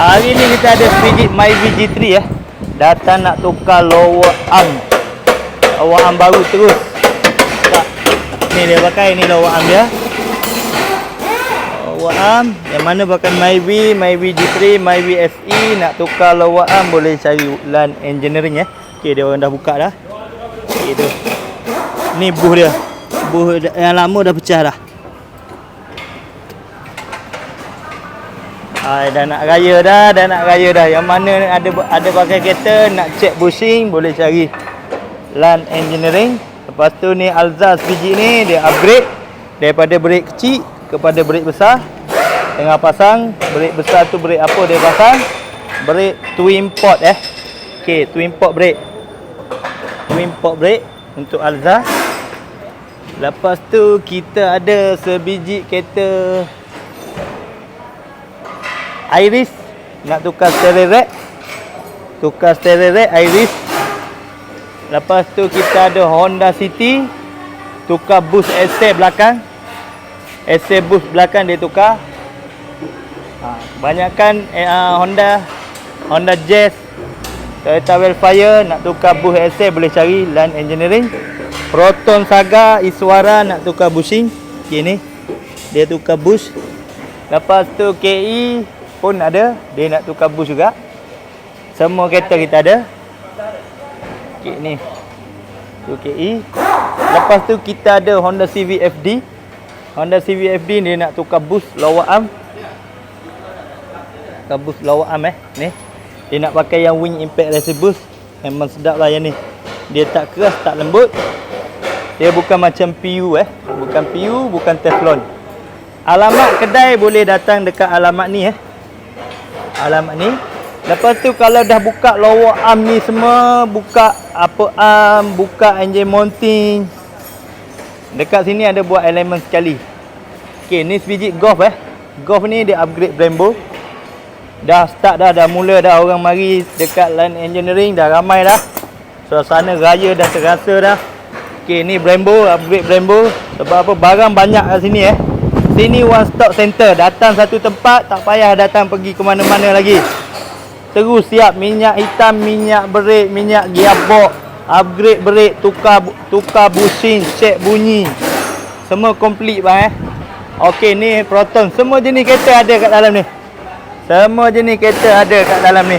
Hari ni kita ada sedikit My VG3 ya. Datang nak tukar lower arm. Lower arm baru terus. Tak. Ni dia pakai ni lower arm dia. Lower arm yang mana pakai Myvi, Myvi G3, Myvi SE nak tukar lower arm boleh cari LAN engineering ya. Okey dia orang dah buka dah. Okey tu. Ni buh dia. Buh yang lama dah pecah dah. Hai, dah nak raya dah, dah nak raya dah. Yang mana ada ada pakai kereta nak check bushing boleh cari LAN Engineering. Lepas tu ni Alza biji ni dia upgrade daripada brake kecil kepada brake besar. Tengah pasang, brake besar tu brake apa dia pasang? Brake twin port eh. Okey, twin port brake. Twin port brake untuk Alza. Lepas tu kita ada sebiji kereta Iris. Nak tukar steering rack tukar steering rack Iris. Lepas tu kita ada Honda City. Tukar boost AC belakang. AC boost belakang dia tukar. Ha, kebanyakan eh, uh, Honda. Honda Jazz. Toyota Wildfire. Nak tukar boost AC boleh cari LAN Engineering. Proton Saga Iswara nak tukar bushing okay, ni dia tukar bush lepas tu KE pun ada dia nak tukar bus juga. Semua kereta kita ada. Okay, ni. Tu KE lepas tu kita ada Honda CVFD Honda CVFD dia nak tukar bus lower arm tukar bus lower arm eh. Ni. Dia nak pakai yang wing impact racing boost memang sedap lah yang ni. Dia tak keras tak lembut. Dia bukan macam PU eh. Bukan PU bukan Teflon. Alamat kedai boleh datang dekat alamat ni eh alamat ni. Lepas tu kalau dah buka lower arm ni semua buka apa arm buka engine mounting. Dekat sini ada buat elemen sekali. Ok ni sebiji golf eh. Golf ni dia upgrade Brembo. Dah start dah dah mula dah orang mari dekat line engineering dah ramai dah. Suasana raya dah terasa dah. Ok ni Brembo upgrade Brembo. Sebab apa barang banyak kat sini eh Sini one stop center. Datang satu tempat, tak payah datang pergi ke mana-mana lagi. Terus siap minyak hitam, minyak brake, minyak gearbox, upgrade brake, tukar tukar bushing, check bunyi. Semua komplit bang eh. Okey ni Proton. Semua jenis kereta ada kat dalam ni. Semua jenis kereta ada kat dalam ni.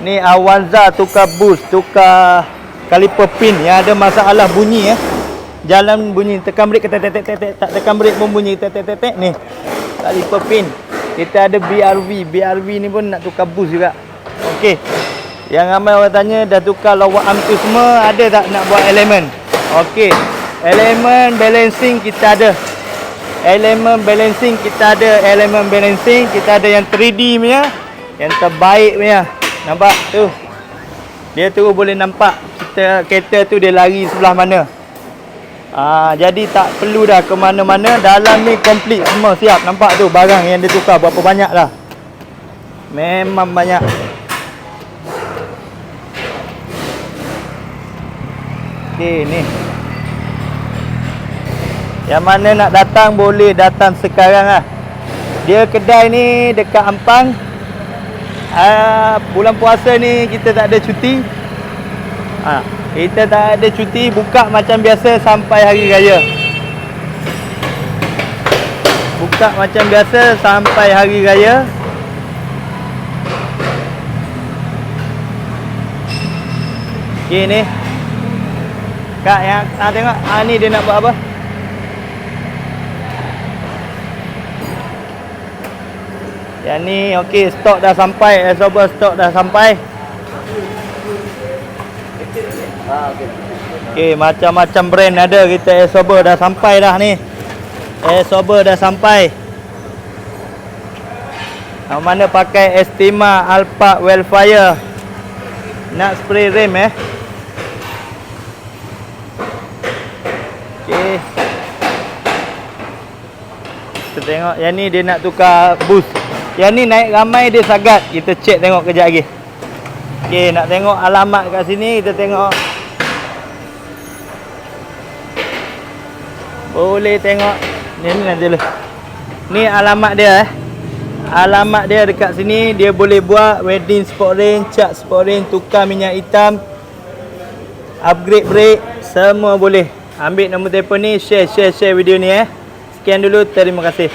Ni Avanza tukar boost, tukar kaliper pin yang ada masalah bunyi eh jalan bunyi tekan brake tek tek tek tek tak tekan brake pun bunyi tek tek tek tek ni tali pin. Kita ada BRV BRV ni pun nak tukar boost juga. Okey yang ramai orang tanya dah tukar lower arm tu semua ada tak nak buat elemen okey elemen balancing kita ada. Elemen balancing kita ada. Elemen balancing kita ada yang 3D punya yang terbaik punya. Nampak tu? Dia tu boleh nampak kita kereta tu dia lari sebelah mana Ah, jadi tak perlu dah ke mana-mana. Dalam ni komplit semua. Siap Nampak tu barang yang dia tukar. Berapa banyak dah Memang banyak. Okay ni. Yang mana nak datang boleh datang sekarang lah. Dia kedai ni dekat Ampang. Uh, Bulan puasa ni kita tak ada cuti. Ah, kita tak ada cuti buka macam biasa sampai hari raya. Buka macam biasa sampai hari raya. Okey ni. Kak yang ah tengok ah ni dia nak buat apa? Yang ni okey stok dah sampai, absorber stok dah sampai. Okey, macam-macam brand ada kita Airsober dah sampai dah ni. Airsober dah sampai. Yang mana pakai Estima Alpha Wildfire. Nak spray rem eh. Okey. Kita tengok yang ni dia nak tukar boost. Yang ni naik ramai dia sagat. Kita check tengok kejap lagi. Okey, nak tengok alamat kat sini kita tengok Boleh tengok Ni ni nanti dulu Ni alamat dia eh Alamat dia dekat sini. Dia boleh buat wedding sport ring, cat sport ring, tukar minyak hitam, upgrade brake, semua boleh. Ambil nombor telefon ni, share, share, share video ni eh. Sekian dulu, terima kasih.